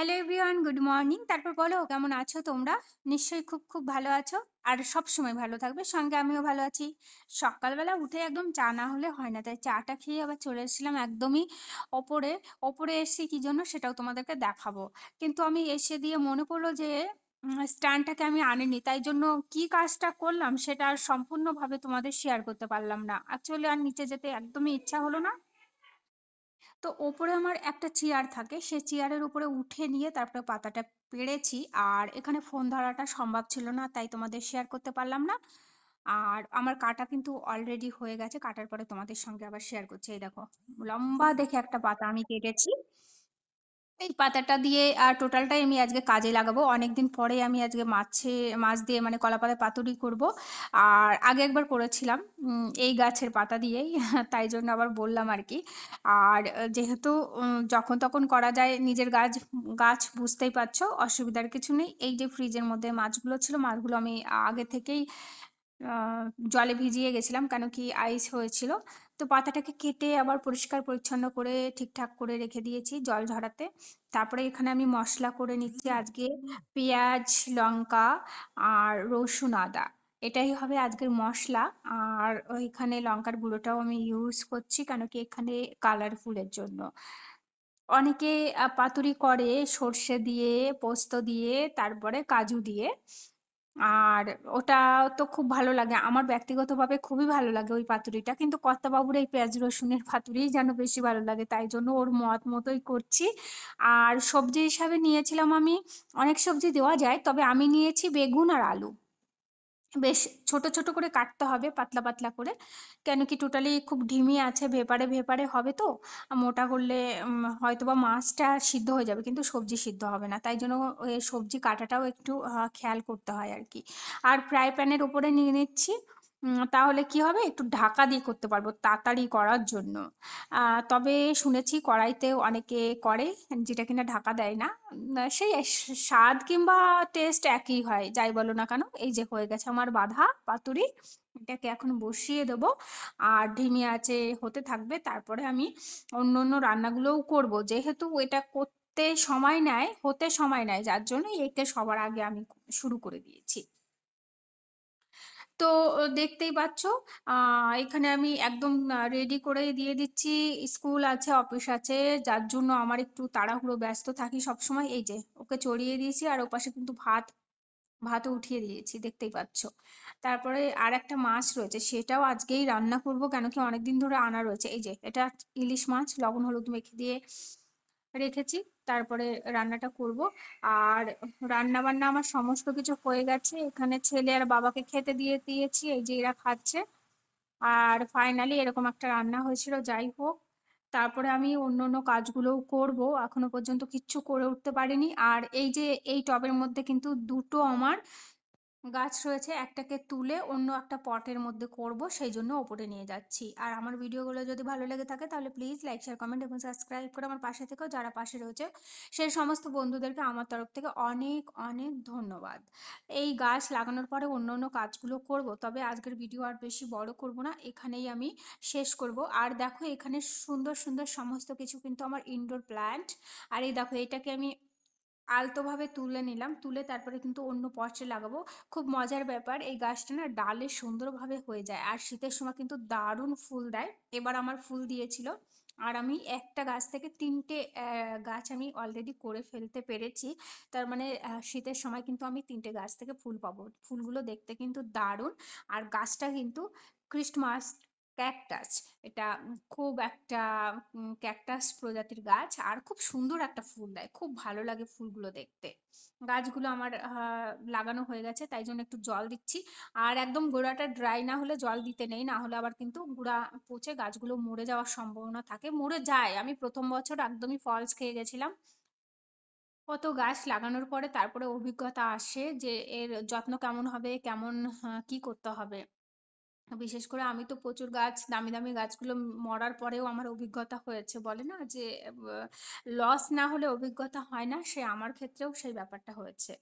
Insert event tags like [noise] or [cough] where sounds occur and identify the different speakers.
Speaker 1: Hello everyone good morning তারপর বলো, কেমন আছো তোমরা? নিশ্চয়ই খুব খুব ভালো আছো। আর সব সময় ভালো থাকবে, সঙ্গে আমিও ভালো আছি। সকালবেলা উঠে একদম চা না হলে হয় না, তাই চাটা খেয়ে আবার চলে এসেছিলাম একদমই ওপরে। ওপরে এসে কি জন্য সেটাও তোমাদেরকে দেখাবো। কিন্তু আমি এসে দিয়ে মনে পড়ল যে স্ট্যান্ডটাকে আমি আনিনি, তাই জন্য কি কাজটা করলাম সেটা সম্পূর্ণভাবে তোমাদের শেয়ার করতে পারলাম না। অ্যাকচুয়ালি আর নিচে যেতে একদমই ইচ্ছা হলো না। তো ওপরে আমার একটা চেয়ার থাকে, সে চেয়ারের উপরে উঠে নিয়ে তারপরে পাতাটা পেরেছি আর এখানে ফোন ধরাটা সম্ভব ছিল না, তাই তোমাদের শেয়ার করতে পারলাম না। আর আমার কাটা কিন্তু অলরেডি হয়ে গেছে, কাটার পরে তোমাদের সঙ্গে আবার শেয়ার করছি। এই দেখো, লম্বা দেখে একটা পাতা আমি কেটেছি। এই পাতাটা দিয়ে আর টোটালটাই আমি আজকে কাজে লাগাবো। অনেকদিন পরে আমি আজকে মাছে, মাছ দিয়ে মানে কলা পাতায় পাতুরি করব। আর আগে একবার করেছিলাম এই গাছের পাতা দিয়েই, [laughs] তাই জন্য আবার বললাম আর কি। আর যেহেতু যখন তখন করা যায়, নিজের গাছ গাছ বুঝতেই পারছ, অসুবিধার কিছু নেই। এই যে ফ্রিজের মধ্যে মাছগুলো ছিল, মাছগুলো আমি আগে থেকেই জলে ভিজিয়ে গেছিলাম কেন কি আইস হয়েছিল। তো পাতাটাকে কেটে আবার পরিষ্কার পরিচ্ছন্ন করে ঠিকঠাক করে রেখে দিয়েছি জল ঝরাতে। তারপরে এখানে আমি মশলা করে নিচ্ছি আজকে পেঁয়াজ লঙ্কা আর রসুন আদা। এটাই হবে আজকের মশলা। আর ওইখানে লঙ্কার গুঁড়োটাও আমি ইউজ করছি কেন কি এখানে কালারফুলের জন্য। অনেকে পাতুরি করে সর্ষে দিয়ে পোস্ত দিয়ে তারপরে কাজু দিয়ে। আর ওটা তো খুব ভালো লাগে। আমার ব্যক্তিগতভাবে খুবই ভালো লাগে ওই পাতুরিটা। কিন্তু কর্তাবাবুর এই পেঁয়াজ রসুনের পাতুরি যেন বেশি ভালো লাগে। তাই জন্য ওর মত মতোই করছি। আর সবজি হিসাবে নিয়েছিলাম আমি, অনেক সবজি দেওয়া যায়, তবে আমি নিয়েছি বেগুন আর আলু। বেশ ছোট ছোট করে কাটতে হবে, পাতলা পাতলা করে। কেন কি টোটালি খুব ঢিমি আছে, ভেপারে ভেপারে হবে তো। মোটা করলে হয়তো বা মাছটা সিদ্ধ হয়ে যাবে, কিন্তু সবজি সিদ্ধ হবে না। তাই জন্য সবজি কাটাটাও একটু খেয়াল করতে হয় আর কি। আর ফ্রাই প্যানের উপরে নিয়ে নিচ্ছি। তাহলে কি হবে? একটু ঢাকা দিয়ে করতে পারব তাড়াতাড়ি করার জন্য। তবে শুনেছি কড়াইতেও অনেকে করে যেটা কিনা ঢাকা দেয় না। সেই স্বাদ কিংবা টেস্ট একই হয়, যাই বলো না কেন? এই যে হয়ে গেছে আমার বাঁধা, পাতুরি, এটাকে এখন বসিয়ে দেবো। আর ধিমি আছে, হতে থাকবে। তারপরে আমি অন্য অন্য রান্নাগুলোও করব। যেহেতু এটা করতে সময় নেয়, হতে সময় নেয়, যার জন্য একে সবার আগে আমি শুরু করে দিয়েছি। তো দেখতেই পাচ্ছ এখানে আমি একদম রেডি করে দিয়ে দিচ্ছি। স্কুল আছে অফিস আছে, যার জন্য আমার একটু তাড়াহুড়ো, ব্যস্ত থাকি সবসময়। এই যে, ওকে চড়িয়ে দিয়েছি আর ওপাশে কিন্তু ভাত, ভাতও উঠিয়ে দিয়েছি, দেখতেই পাচ্ছ। তারপরে আর একটা মাছ রয়েছে, সেটাও আজকেই রান্না করব কেন কি অনেকদিন ধরে আনা রয়েছে। এই যে, এটা ইলিশ মাছ, লবণ, হলুদ মেখে দিয়ে রেখেছি। তারপরে রান্নাটা করব। আর রান্না বান্না আমার সমস্ত কিছু হয়ে গেছে। এখানে ছেলে আর বাবাকে খেতে দিয়ে দিয়েছি, এই যে এরা খাচ্ছে। আর ফাইনালি এরকম একটা রান্না হয়েছিল, যাই হোক। তারপরে আমি অন্য অন্য কাজগুলোও করব। এখনও পর্যন্ত কিচ্ছু করে উঠতে পারিনি। আর এই যে এই টবের মধ্যে কিন্তু দুটো আমার গাছ রয়েছে একটাকে তুলে অন্য একটা পটের মধ্যে করব, সেই জন্য ওপরে নিয়ে যাচ্ছি। আর আমার ভিডিওগুলো যদি ভালো লেগে থাকে তাহলে প্লিজ লাইক শেয়ার কমেন্ট এবং সাবস্ক্রাইব করে আমার পাশে থেকেও যারা পাশে রয়েছে, সেই সমস্ত বন্ধুদেরকে আমার তরফ থেকে অনেক অনেক ধন্যবাদ। এই গাছ লাগানোর পরে অন্য অন্য কাজগুলো করব, তবে আজকের ভিডিও আর বেশি বড় করব না, এখানেই আমি শেষ করব। আর দেখো এখানে সুন্দর সুন্দর সমস্ত কিছু কিন্তু আমার ইনডোর প্ল্যান্ট আর এই দেখো এটাকে আমি আলতোভাবে তুলে নিলাম, তুলে তারপরে কিন্তু অন্য পটে লাগাবো। খুব মজার ব্যাপার, এই গাছটা না ডালে সুন্দরভাবে হয়ে যায় আর শীতের সময় কিন্তু দারুণ ফুল দেয়। এবার আমার ফুল দিয়েছিল আর আমি একটা গাছ থেকে তিনটে গাছ আমি অলরেডি করে ফেলতে পেরেছি। তার মানে শীতের সময় কিন্তু আমি তিনটে গাছ থেকে ফুল পাবো। ফুলগুলো দেখতে কিন্তু দারুণ আর গাছটা কিন্তু ক্রিস্টমাস ক্যাকটাস এটা খুব একটা ক্যাকটাস প্রজাতির গাছ আর খুব সুন্দর একটা ফুল দেয়। খুব ভালো লাগে ফুলগুলো দেখতে। গাছগুলো আমার লাগানো হয়ে গেছে, তাই জন্য একটু জল দিচ্ছি। আর একদম গোড়াটা ড্রাই না হলে জল দিতে নেই, না হলে আবার কিন্তু গোড়া পচে গাছগুলো মরে যাওয়ার সম্ভাবনা থাকে। মরে যায়। আমি প্রথম বছর একদমই ফলস খেয়ে গেছিলাম। কত গাছ লাগানোর পরে তারপরে অভিজ্ঞতা আসে যে এর যত্ন কেমন হবে, কেমন কি করতে হবে। বিশেষ করে আমি তো প্রচুর গাছ, দামি দামি গাছগুলো মরার পরেও আমার অভিজ্ঞতা হয়েছে। বলে না যে লস না হলে অভিজ্ঞতা হয় না, সে আমার ক্ষেত্রেও সেই ব্যাপারটা হয়েছে।